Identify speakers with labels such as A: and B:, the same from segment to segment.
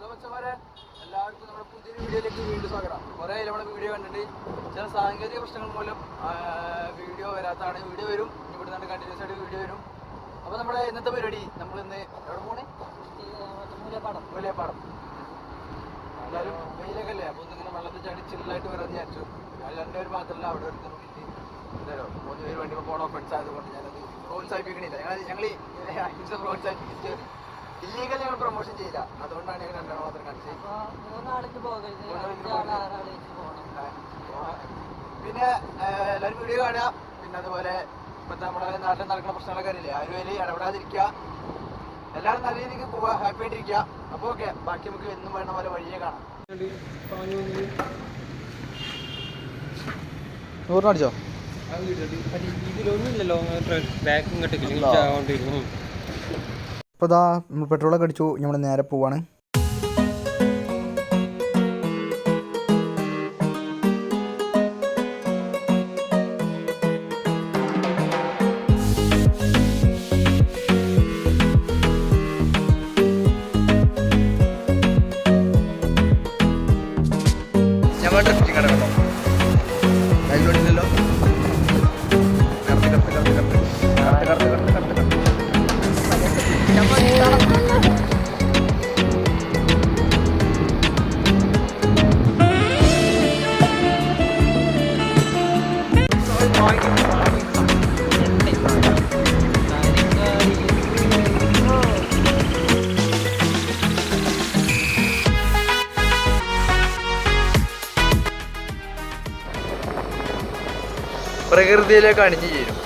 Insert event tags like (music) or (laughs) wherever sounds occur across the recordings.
A: Hello മച്ചന്മാരെ എല്ലാവർക്കും നമ്മുടെ പുതിയൊരു വീഡിയോയിലേക്ക് വീണ്ടും സ്വാഗതം. കുറേ നമ്മുടെ വീഡിയോ കണ്ടിട്ട് ചില സാങ്കേതിക പ്രശ്നങ്ങൾ മൂലം വീഡിയോ വരാത്തതാണ്. വീഡിയോ വരും. ഇവിടെ നിന്ന് കണ്ടിന്യൂസ് ആയിട്ട് വീഡിയോ വരും. അപ്പോൾ നമ്മുടെ ഇന്നത്തെ പരിപാടി നമ്മൾ ഇന്ന് എവിടെ പോണേ? മൂലപ്പാടം. മൂലപ്പാടം. എല്ലാവരും വെയിലൊക്കെ അല്ലേ അപ്പോൾ ഇങ്ങനെ വെള്ളത്തിൽ ചാടി ചില്ലായിട്ട് വരാൻ വിചാരിച്ചു. ഞാൻ രണ്ടുപേർ മാത്രമല്ല അവിടെ ഒരു എന്തായാലും മൂന്ന് പേര് വണ്ടി പോണോ ഫ്രണ്ട്സ് ആയതുകൊണ്ട് ഞാനത് പ്രോത്സാഹിപ്പിക്കണില്ല. ഞങ്ങൾ ഞങ്ങൾ അഹിംസ പ്രോത്സാഹിപ്പിച്ച് ഇല്ലീഗൽ ഞങ്ങൾ പ്രൊമോഷൻ ചെയ്യില്ല. അതുകൊണ്ടാണ് ഞങ്ങൾ രണ്ടെണ്ണം മാത്രം കാണിച്ചത്.
B: മൂന്നാൾക്ക് പോകരുത്.
A: പിന്നെ എല്ലാവരും വീഡിയോ കാണുക. പിന്നെ അതുപോലെ ഇപ്പോഴത്തെ നമ്മുടെ നാട്ടിൽ നടക്കുന്ന പ്രശ്നങ്ങളൊക്കെ അറിയില്ലേ? ആരും അതിൽ ഇടപെടാതിരിക്കുക. എല്ലാവരും നല്ല രീതിക്ക് പോവുക ഹാപ്പി ആയിട്ടിരിക്കുക. അപ്പോൾ ഓക്കെ ബാക്കി നമുക്ക് എന്നും വേണ്ട പോലെ വഴിയെ കാണാം. നൂറിനടിച്ചോ
C: ഇതിലൊന്നുമില്ലല്ലോ. ബാക്ക്? ആവണ്ടിരുന്നു
A: അപ്പോൾ ഇതാ നമ്മൾ പെട്രോളൊക്കെ അടിച്ചു നമ്മൾ നേരെ പോവാണ്. പ്രകൃതിയിലേക്ക് അണിഞ്ഞു ചേരും.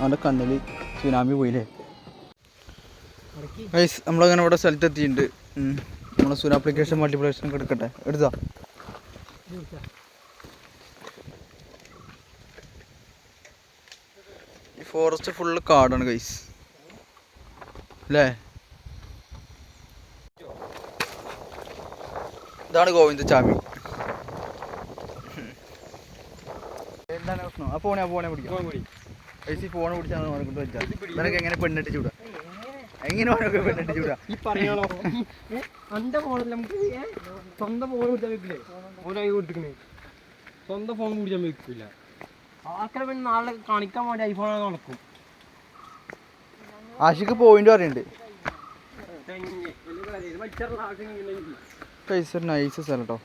A: അവന്റെ കണ്ണിൽ സുനാമി പോയില്ലേ? ഗൈസ് നമ്മളങ്ങനെ ഇവിടെ സ്ഥലത്ത് എത്തിയിട്ടുണ്ട്. നമ്മളെ സുന ആപ്ലിക്കേഷൻ മൾട്ടിപ്ലിക്കേഷൻ എടുക്കട്ടെ? എടുത്താ? ഈ ഫോറസ്റ്റ് ഫുള്ള് കാടാണ് ഗൈസ് അല്ലേ ഇതാണ് ഗോവിന്ദ ചാമി. പ്രശ്നം? ആ പിടിക്കാം. ഫോൺ പിടിച്ചാണ് കൊണ്ട് വെച്ചാൽ നിനക്ക് എങ്ങനെ പെണ്ണിട്ട് ചൂടാ? എങ്ങനെ വേണമൊക്കെ പെണ്ണിട്ട് ചൂടാ?
C: ഈ പറയണോ? (laughs) അന്റെ നമുക്ക്? സ്വന്തം ഫോൺ പിടിച്ചാൽ വെക്കില്ലേ? ഫോനായി കൊടുത്തിക്കണേ സ്വന്തം ഫോൺ പിടിച്ചാൽ വെക്കില്ല. ആൾക്കാരെ പിന്നെ നാളെ കാണിക്കാൻ വേണ്ടി ഐഫോൺ നടക്കും?
A: ആഷിക്ക് പോയിന്റ് പറയുന്നുണ്ട്. പൈസ നൈസ് സ്ഥലം കേട്ടോ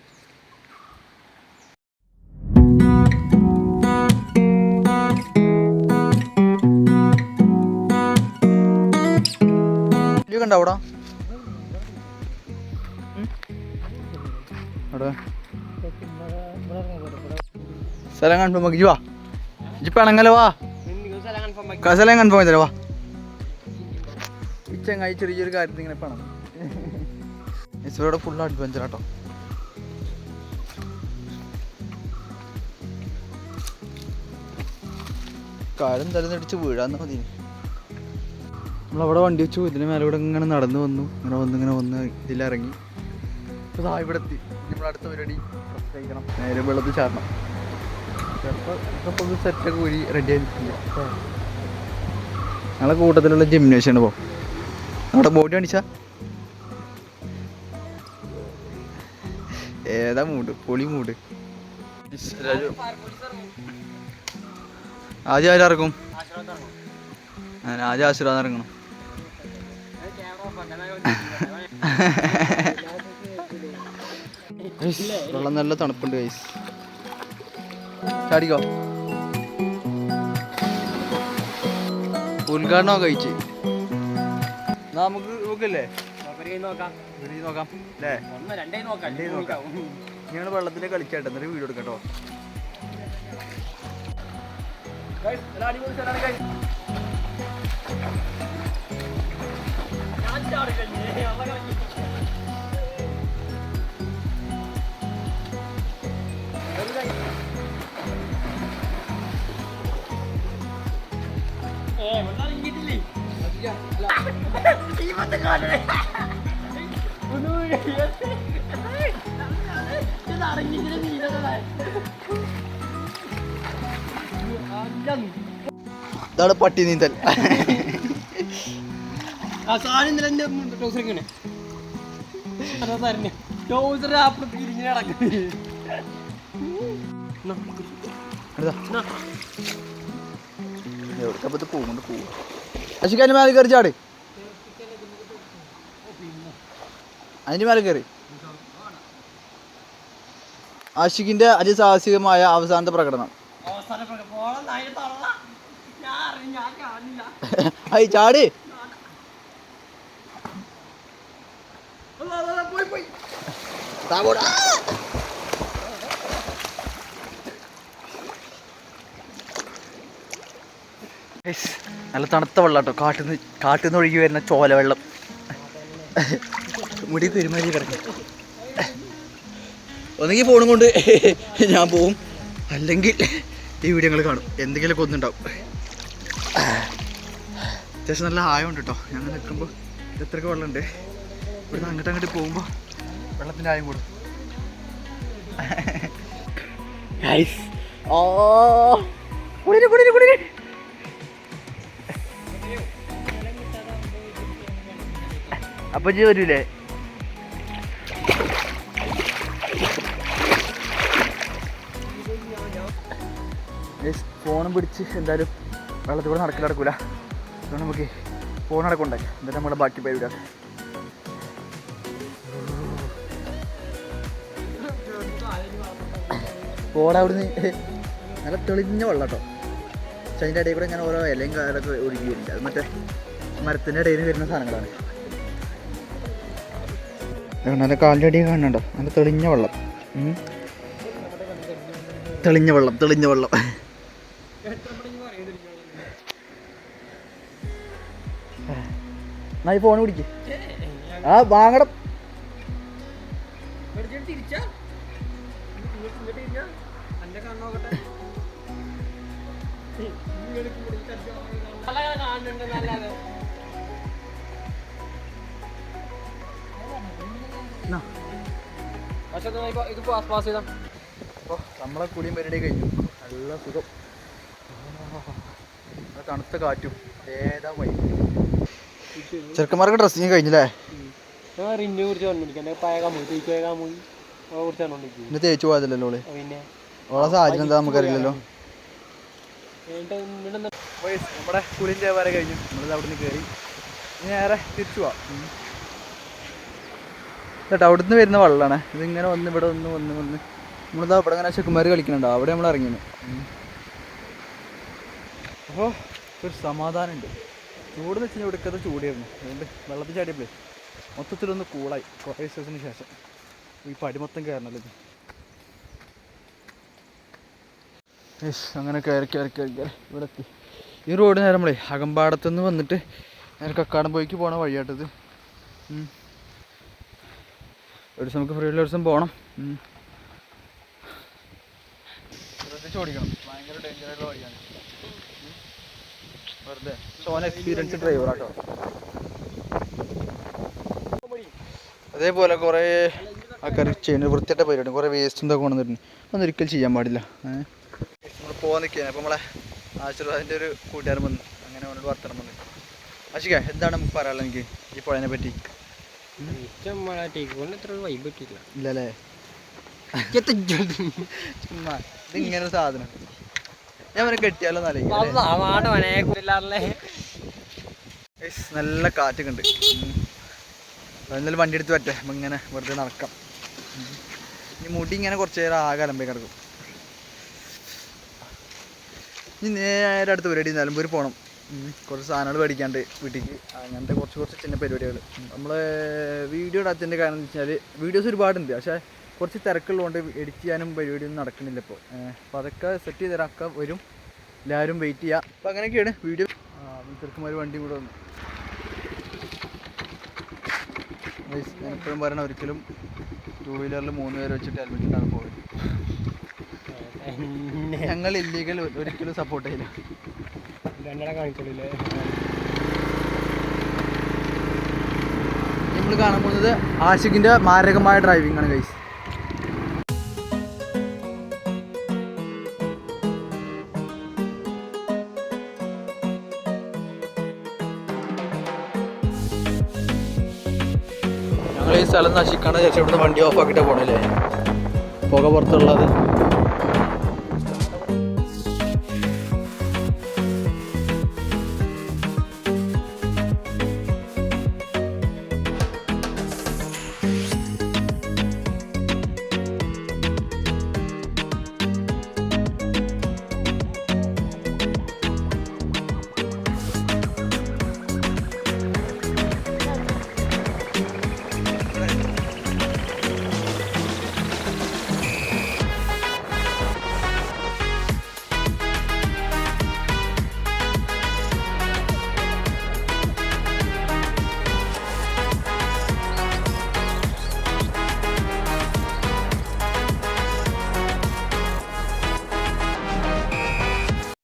A: കണ്ട അവിടെ? സ്ഥലം കൺഫേം ആക്കി. വാ. ഇപ്പൊ പിണങ്ങല വാ. സ്ഥലം കൺഫേം ചെയ്തരാ വാ. ഈ ചങ്ങായി ചെറിയൊരു കാര്യത്തിൽ ഇങ്ങനെ പണം. ഇസ്രോയുടെ ഫുൾ അഡ്വഞ്ചർ ആട്ടോ. കാലം തലന്നടിച്ച് വീഴാന്ന് മതി. നമ്മളവിടെ വണ്ടി വെച്ചു ഇതിന് മേലെ ഇവിടെ ഇങ്ങനെ നടന്നു വന്നു. ഇങ്ങനെ വന്ന് ഇങ്ങനെ വന്ന് ഇതിലിറങ്ങി. ദാ ഇവിടെ എത്തി. നമ്മളടുത്ത അടുത്ത പരിപാടി കഴിക്കണം നേരെ വെള്ളത്തിൽ ചാടണം. ചിലപ്പോൾ സെറ്റൊക്കെ ഊരി റെഡി ആയിരിക്കില്ല? ഞങ്ങളെ കൂട്ടത്തിലുള്ള ജിംനേഷ്യാണ് ഇപ്പോൾ നമ്മുടെ ബോഡി കാണിച്ചാ? ഏതാ മൂഡ് പൊളി മൂഡ് ആദ്യം ആരും ഇറങ്ങും ഞാൻ ആദ്യം ആശീർവാദം ഇറങ്ങണം. വെള്ളം നല്ല തണുപ്പുണ്ട് ഗൈസ് ചാടിക്കോ. ഉദ്ഘാടനം കഴിച്ച്. നമുക്ക് നോക്കല്ലേ
C: നോക്കാം.
A: അല്ലേ ഞങ്ങൾ എന്നൊരു കളിക്കട്ടെ വീഡിയോ എടുക്കട്ടോ.
C: ഏ ഒന്നാലും കിട്ടില്ലേ ഇല്ല ഇല്ല ഇവത്തെ
A: ഇതാണ് പട്ടി നീന്തൽ.
C: അവസാനം ഇന്നലെ എന്റെ ട്രൗസർ ഇങ്ങനെ. ട്രൗസർ അപ്പുറത്ത് തിരിഞ്ഞ് നടക്കുന്നത്
A: എവിടുത്തെ പോകുന്നുണ്ട് പോവാ. അശിക്കാനും മേലെ കയറി ചാടി. അതിന്റെ മേലെ കയറി. ആഷിഖിന്റെ അതിസാഹസികമായ അവസാനത്തെ പ്രകടനം. ഐ ചാടി. നല്ല തണുത്ത വെള്ളം കേട്ടോ കാട്ടിൽ നിന്ന് കാട്ടിൽ നിന്ന് ഒഴുകി വരുന്ന ചോല വെള്ളം മുടി പെരുമാറി കിടക്കും. ഒന്നെങ്കിൽ ഫോണും കൊണ്ട് ഞാൻ പോവും. അല്ലെങ്കിൽ ഈ വീഡിയോ കാണും. എന്തെങ്കിലുമൊക്കെ ഒന്നുണ്ടാവും. അത്യാവശ്യം നല്ല ആയമുണ്ട് കേട്ടോ ഞങ്ങൾ നിൽക്കുമ്പോൾ എത്രയൊക്കെ വെള്ളമുണ്ട്. ഇവിടുന്ന് അങ്ങോട്ട് അങ്ങോട്ട് പോകുമ്പോൾ വെള്ളത്തിന്റെ ആയം കൂടും. ഓ അപ്പൊ ജി വരൂലേ? ഫോണും പിടിച്ച് എന്തായാലും വെള്ളത്തിൽ കൂടെ നടക്കില്ല നടക്കൂല. അതുകൊണ്ട് നമുക്ക് ഫോൺ നടക്കണ്ടേ? എന്നിട്ട് നമ്മുടെ ബാക്കി പരിപാടി പോടാ അവിടുന്ന് നല്ല തെളിഞ്ഞ വെള്ളം കേട്ടോ പക്ഷെ അതിന്റെ ഇടയിൽ കൂടെ ഇങ്ങനെ ഓരോ ഇലയും കാലൊക്കെ ഒഴുകി വരുന്നുണ്ട് അത് മറ്റേ മരത്തിന്റെ ഇടയിൽ വരുന്ന സാധനങ്ങളാണ്. നല്ല കാലിന്റെ അടിയിൽ കാണുന്നുണ്ടോ നല്ല തെളിഞ്ഞ വെള്ളം. തെളിഞ്ഞ വെള്ളം തെളിഞ്ഞ വെള്ളം. എന്നാ ഈ ഫോൺ പിടിക്ക്. ആ വാങ്ങണം.
C: പക്ഷെ ഇത് പാസ് പാസ് ചെയ്താ.
A: അപ്പോൾ നമ്മളെ കുടിയും പരിപാടി കഴിഞ്ഞു. നല്ല സുഖം. തണുത്ത കാറ്റും. ചെറുക്കന്മാർക്ക് ഡ്രസ്സിങ് കഴിഞ്ഞല്ലേ?
C: ഞാൻ റിന്നെ കുറിച്ച് പറഞ്ഞിരിക്കും എന്റെ പയകാൻ പോയി തേക്ക് പയകാൻ പോയി അവളെ കുറിച്ച് പറഞ്ഞോണ്ടിരിക്കും.
A: ഇന്ന് തേച്ചു പോയതല്ലോ ഓൾ
C: പിന്നെ?
A: ഓളെ സാഹചര്യം എന്താ നമുക്കറിയില്ലല്ലോ.
C: എന്നിട്ട്
A: നമ്മുടെ കുളിന്റെ വരെ കഴിഞ്ഞു. നമ്മളിത് അവിടെ നിന്ന് കയറി നേരെ തിരിച്ചു പോവാം. കേട്ടോ അവിടെ നിന്ന് വരുന്ന വെള്ളമാണ് ഇതിങ്ങനെ വന്ന് ഇവിടെ വന്ന് വന്ന് വന്ന്. നമ്മളിതാ ഇവിടെ ഇങ്ങനെ ചെക്കുമാർ കളിക്കുന്നുണ്ടോ. അവിടെ നമ്മൾ ഇറങ്ങിയത് അപ്പോൾ ഒരു സമാധാനമുണ്ട്. ചൂട് വെച്ച് കഴിഞ്ഞാൽ ഇവിടെ ചൂടായിരുന്നു. അതുകൊണ്ട് വെള്ളത്തിൽ ചാടിയപ്പോഴേ മൊത്തത്തിലൊന്ന് കൂളായി. കുറേ ദിവസത്തിന് ശേഷം ഈ പടി മൊത്തം കയറണല്ലോ യെസ് അങ്ങനെ കയറി കയറി കയറി കയറി ഇവിടെ എത്തി ഈ റോഡ് നേരം നമ്മളെ അകമ്പാടത്തു നിന്ന് വന്നിട്ട് നേരെ കക്കാടം പോയിക്ക് പോണ വഴിയാട്ടത്. ഒരു ദിവസം നമുക്ക് ഫ്രീ ഒരു ദിവസം പോകണം. ശ്രദ്ധിച്ച് ഓടിക്കണം ഭയങ്കര ഡേഞ്ചറായിട്ടുള്ള വഴിയാണ്. വെറുതെ. സോന എക്സ്പീരിയൻസ് ഡ്രൈവറാട്ടോ അതേപോലെ കുറേ ആൾക്കാർ ചെയ്യുന്നത് വൃത്തിയായിട്ട് പരിപാടി കുറേ വേസ്റ്റ് എന്തൊക്കെ കൊണ്ടുവന്നിട്ടുണ്ട്. അതൊന്നും ഒരിക്കലും ചെയ്യാൻ പാടില്ല. നമ്മൾ പോകാൻ നിൽക്കുകയാണ്. അപ്പോൾ നമ്മളെ ആശീർവാദിന്റെ ഒരു കൂട്ടുകാരൻ വന്നു. അങ്ങനെ അവനോട് വർത്തനം വന്നു ആശിക എന്താണ് നമുക്ക് പറയാനുള്ളത് എനിക്ക് ഈ പുഴനെ പറ്റി? ഇല്ലല്ലേ? ചുമ്മാ ഇതിങ്ങനെ സാധനം. ഞാൻ കെട്ടിയാലോ നല്ല കാറ്റൊക്കെ ഉണ്ട്. എന്നാലും വണ്ടി എടുത്ത് പറ്റേ അപ്പം ഇങ്ങനെ വെറുതെ നടക്കാം. ഇനി മുടി ഇങ്ങനെ കുറച്ച് നേരം ആകെ അലമ്പേ കിടക്കും ഇനി നേരെ അടുത്ത് പരിപാടി നിലമ്പൂർ പോകണം കുറച്ച് സാധനങ്ങൾ മേടിക്കാണ്ട് വീട്ടിലേക്ക് അങ്ങനത്തെ കുറച്ച് കുറച്ച് ചിന്ന പരിപാടികൾ. നമ്മൾ വീഡിയോ ഇടാത്തതിന്റെ കാരണം എന്ന് വെച്ചാൽ വീഡിയോസ് ഒരുപാടുണ്ട്. പക്ഷേ കുറച്ച് തിരക്കുള്ളതുകൊണ്ട് എഡിറ്റ് ചെയ്യാനും പരിപാടിയൊന്നും നടക്കുന്നില്ല ഇപ്പോൾ അപ്പോൾ അതൊക്കെ സെറ്റ് ചെയ്ത് തരാം. വരും. എല്ലാവരും വെയിറ്റ് ചെയ്യുക അപ്പോൾ അങ്ങനെയൊക്കെയാണ് വീഡിയോ ചെറുക്കന്മാർ വണ്ടി കൂടെ വന്നു. ഞാൻ എപ്പോഴും പറയണ ഒരിക്കലും ടൂ വീലറിൽ മൂന്ന് പേര് വെച്ചിട്ട് ഹെൽമെറ്റ് ഇട്ടാണ് പോകുന്നത് ഞങ്ങൾ ഇല്ലീഗൽ ഒരിക്കലും സപ്പോർട്ട് ചെയ്യില്ല. നമ്മൾ കാണാൻ പോകുന്നത് ആഷിഖിന്റെ മാരകമായ ഡ്രൈവിംഗ് ആണ് ഗൈസ് ഈ സ്ഥലം നശിക്കാണ്ട് ചേച്ചി ഇവിടുന്ന് വണ്ടി ഓഫ് പോണല്ലേ പുക പുറത്തുള്ളത്.